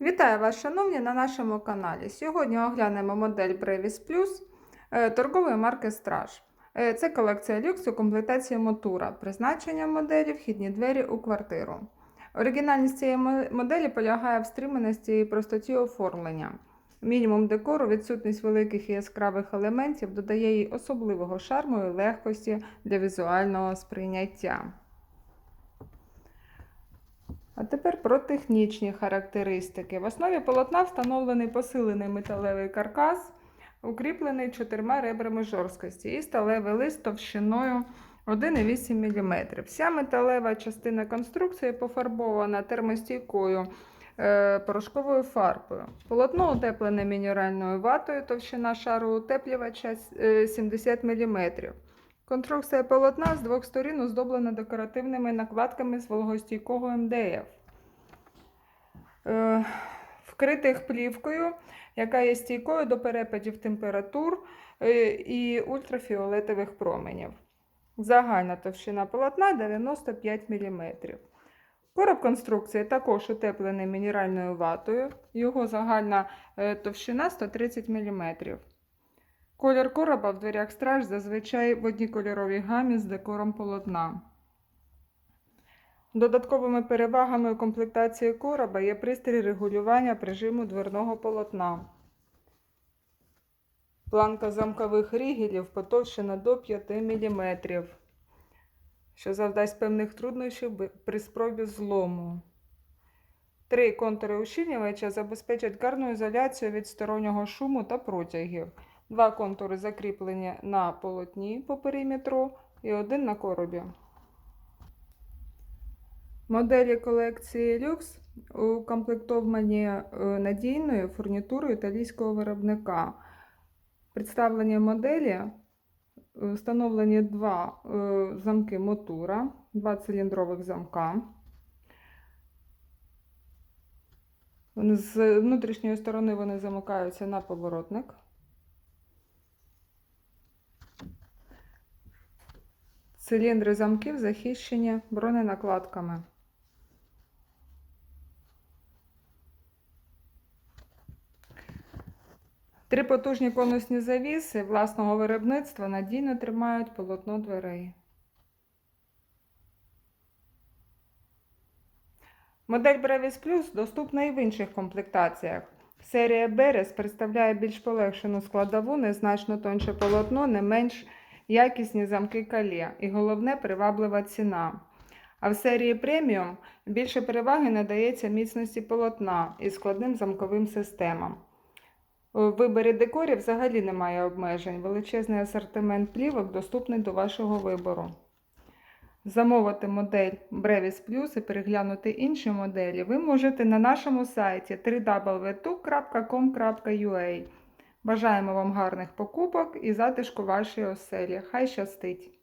Вітаю вас, шановні, на нашому каналі. Сьогодні оглянемо модель Brevis Plus е, торгової марки Страж. Е, Це колекція люкс у комплектації мотура, призначення моделі, вхідні двері у квартиру. Оригінальність цієї моделі полягає в стриманості і простоті оформлення. Мінімум декору, відсутність великих і яскравих елементів додає їй особливого шарму і легкості для візуального сприйняття. А тепер про технічні характеристики. В основі полотна встановлений посилений металевий каркас, укріплений чотирма ребрами жорсткості і сталевий лист товщиною 1,8 мм. Вся металева частина конструкції пофарбована термостійкою е, порошковою фарбою. Полотно утеплене мінеральною ватою, товщина шару утеплювача е, 70 мм. Конструкція полотна з двох сторін оздоблена декоративними накладками з вологостійкого МДФ. Е, Вкритих плівкою, яка є стійкою до перепадів температур е, і ультрафіолетових променів. Загальна товщина полотна 95 мм. Короб конструкції також утеплений мінеральною ватою. Його загальна е, товщина 130 мм. Колір короба в дверях страж зазвичай в одній кольоровій гамі з декором полотна. Додатковими перевагами у комплектації короба є пристрій регулювання прижиму дверного полотна. Планка замкових рігелів потовщена до 5 мм, що завдасть певних труднощів при спробі злому. Три контури ущільнювача забезпечать гарну ізоляцію від стороннього шуму та протягів. Два контури закріплені на полотні по периметру і один на коробі. Моделі колекції Lux укомплектовані е, надійною фурнітурою італійського виробника. Представлені моделі е, встановлені два е, замки мотура, два циліндрових замка. З внутрішньої сторони вони замикаються на поворотник. Циліндри замків захищені броненакладками. Три потужні конусні завіси власного виробництва надійно тримають полотно дверей. Модель Brevis Plus доступна і в інших комплектаціях. Серія Берес представляє більш полегшену складову, незначно тонше полотно, не менш якісні замки калє і головне приваблива ціна. А в серії преміум більше переваги надається міцності полотна і складним замковим системам. У виборі декорів взагалі немає обмежень. Величезний асортимент плівок доступний до вашого вибору. Замовити модель Brevis Plus і переглянути інші моделі ви можете на нашому сайті www.com.ua. Бажаємо вам гарних покупок і затишку вашої оселі. Хай щастить!